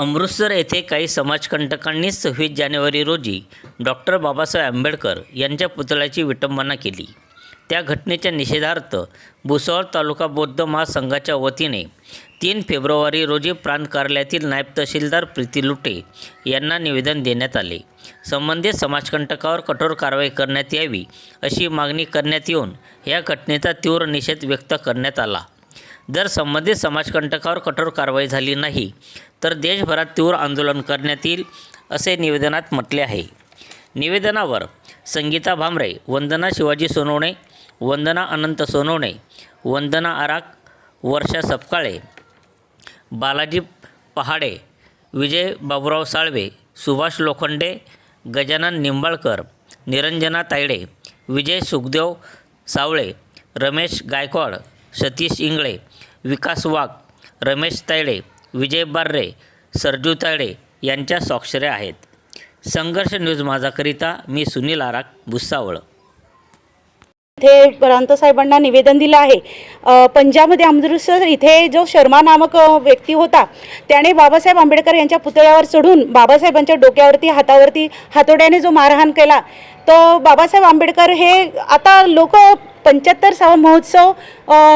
अमृतसर येथे काही समाजकंटकांनी सव्वीस जानेवारी रोजी डॉक्टर बाबासाहेब आंबेडकर यांच्या पुतळ्याची विटंबना केली. त्या घटनेच्या निषेधार्थ भुसावळ तालुका बौद्ध महासंघाच्या वतीने तीन फेब्रुवारी रोजी प्रांत कार्यालयातील नायब तहसीलदार प्रीती लुटे यांना निवेदन देण्यात आले. संबंधित समाजकंटकावर कठोर कारवाई करण्यात यावी अशी मागणी करण्यात येऊन या घटनेचा तीव्र निषेध व्यक्त करण्यात आला. जर संबंधित समाजकंटकावर कठोर कारवाई झाली नाही तर देशभरात तीव्र आंदोलन करण्यात येईल असे निवेदनात म्हटले आहे. निवेदनावर संगीता भामरे वंदना शिवाजी सोनवणे वंदना अनंत सोनवणे वंदना आराक वर्षा सपकाळे बालाजी पहाडे विजय बाबुराव साळवे सुभाष लोखंडे गजानन निंबाळकर निरंजना तायडे विजय सुखदेव सावळे रमेश गायकवाड सतीश इंगळे विकास वाघ रमेश तायडे विजय बार्रे सरजू तैडे यांच्या स्वाक्षऱ्या आहेत. संघर्ष न्यूज माझाकरिता मी सुनील आराक भुसावळ. इथे प्रांत साहेबांना निवेदन दिलं आहे. पंजाबमध्ये अमृतसर इथे जो शर्मा नामक व्यक्ती होता त्याने बाबासाहेब आंबेडकर यांच्या पुतळ्यावर चढून बाबासाहेबांच्या डोक्यावरती हातावरती हातोड्याने जो मारहाण केला तो बाबासाहेब आंबेडकर हे आता लोक पंच्याहत्तर महोत्सव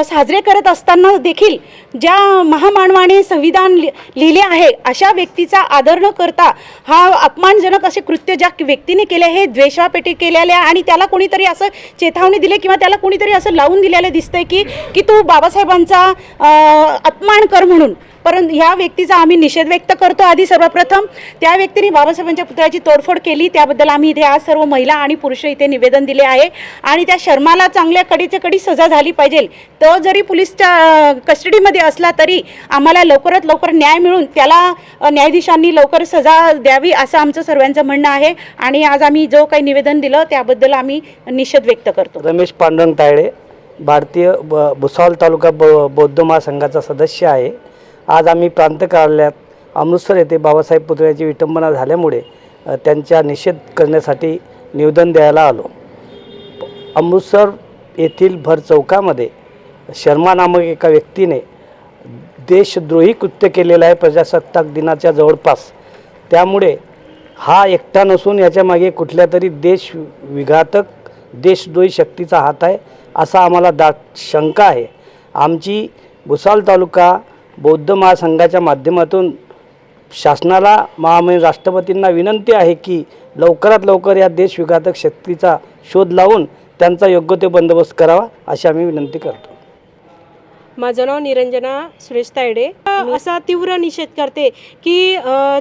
साजरे करत असताना देखील ज्या महामानवाने संविधान लि लिहिले आहे अशा व्यक्तीचा आदर न करता हा अपमानजनक असे कृत्य ज्या व्यक्तीने केले हे द्वेषापेटी केलेले आहे आणि त्याला कोणीतरी असं चेतावणी दिली किंवा त्याला कोणीतरी असं लावून दिलेलं दिसतंय की की तू बाबासाहेबांचा अपमान कर म्हणून. परंतु ह्या व्यक्तीचा आम्ही निषेध व्यक्त करतो आधी सर्वप्रथम. त्या व्यक्तीने बाबासाहेबांच्या पुतळ्याची तोडफोड केली. त्याबद्दल आम्ही इथे आज सर्व महिला आणि पुरुष इथे निवेदन दिले आहे. आणि त्या शर्माला चांगल्या कडीच्या कडी सजा झाली पाहिजे. तो जरी पोलीसच्या कस्टडीमध्ये असला तरी आम्हाला लवकरात लवकर न्याय मिळून त्याला न्यायाधीशांनी लवकर सजा द्यावी असं आमचं सर्वांचं म्हणणं आहे. आणि आज आम्ही जो काही निवेदन दिलं त्याबद्दल आम्ही निषेध व्यक्त करतो. रमेश पांडुरंग तायडे भारतीय ब भुसावळ तालुका ब बौद्ध महासंघाचा सदस्य आहे. आज आम्ही प्रांत कार्यालयात अमृतसर येथे बाबासाहेब पुतळ्याची विटंबना झाल्यामुळे त्यांच्या त्यांचा निषेध करण्यासाठी निवेदन द्यायला आलो. अमृतसर येथील भर चौकामध्ये शर्मा नामक एका व्यक्तीने देशद्रोही कृत्य केलेलं आहे प्रजासत्ताक दिनाच्या जवळपास. त्यामुळे हा एकटा नसून याच्यामागे कुठल्या तरी देश विघातक देशद्रोही शक्तीचा हात आहे असा आम्हाला दा शंका आहे. आमची भुसाल तालुका बौद्ध महासंघाच्या माध्यमातून शासनाला महामहिम राष्ट्रपतींना विनंती आहे की लवकरात लवकर या देशविघातक शक्तीचा शोध लावून त्यांचा योग्य ते बंदोबस्त करावा अशी आम्ही विनंती करतो. माझं नाव निरंजना सुरेश तायडे. असा तीव्र निषेध करते की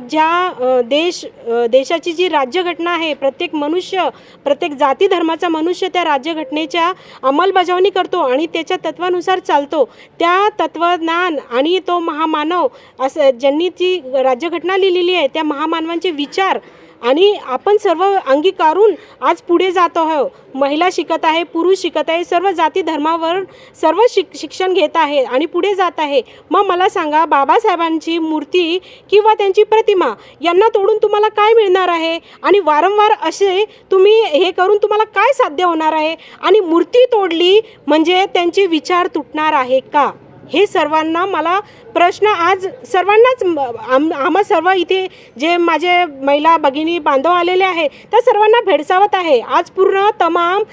ज्या देश देशाची जी राज्यघटना आहे प्रत्येक मनुष्य प्रत्येक जाती धर्माचा मनुष्य त्या राज्यघटनेच्या अंमलबजावणी करतो आणि त्याच्या तत्वानुसार चालतो. त्या तत्वज्ञान आणि तो महामानव असं ज्यांनी ती राज्यघटना लिहिलेली आहे त्या महामानवांचे विचार आणि आपण सर्व अंगीकारून आज पुढे जात आहोत. महिला शिकत आहे पुरुष शिकत आहे सर्व जाती धर्मावर सर्व शिक शिक्षण घेत आहे आणि पुढे जात आहे. मग मला सांगा बाबासाहेबांची मूर्ती किंवा त्यांची प्रतिमा यांना तोडून तुम्हाला काय मिळणार आहे? आणि वारंवार असे तुम्ही हे करून तुम्हाला काय साध्य होणार आहे? आणि मूर्ती तोडली म्हणजे त्यांचे विचार तुटणार आहे का? हे सर्वांना मला प्रश्न आज सर्वांनाच आम आम्हा सर्व इथे जे माझे महिला भगिनी बांधव आलेले आहे त्या सर्वांना भेडसावत आहे. आज पूर्ण तमाम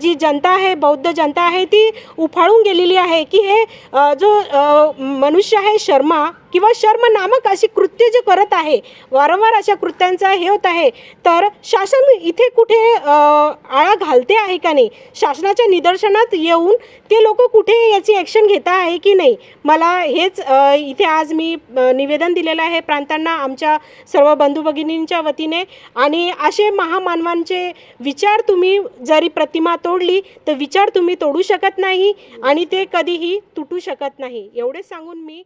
जी जनता आहे बौद्ध जनता आहे ती उफाळून गेलेली आहे की हे जो मनुष्य आहे शर्मा किंवा शर्म नामक अशी कृत्य जे करत आहे वारंवार अशा कृत्यांचा हे होत आहे तर शासन इथे कुठे आळा घालते आहे का नाही? शासनाच्या निदर्शनात येऊन ते लोक कुठे याची ॲक्शन घेता आहे की नाही? मला हेच इथे आज मी निवेदन दिलेलं आहे प्रांतांना आमच्या सर्व बंधू भगिनींच्या वतीने. आणि असे महामानवांचे विचार तुम्ही जरी प्रतिमा तोडली तर विचार तुम्ही तोडू शकत नाही आणि ते कधीही तुटू शकत नाही. एवढेच सांगून मी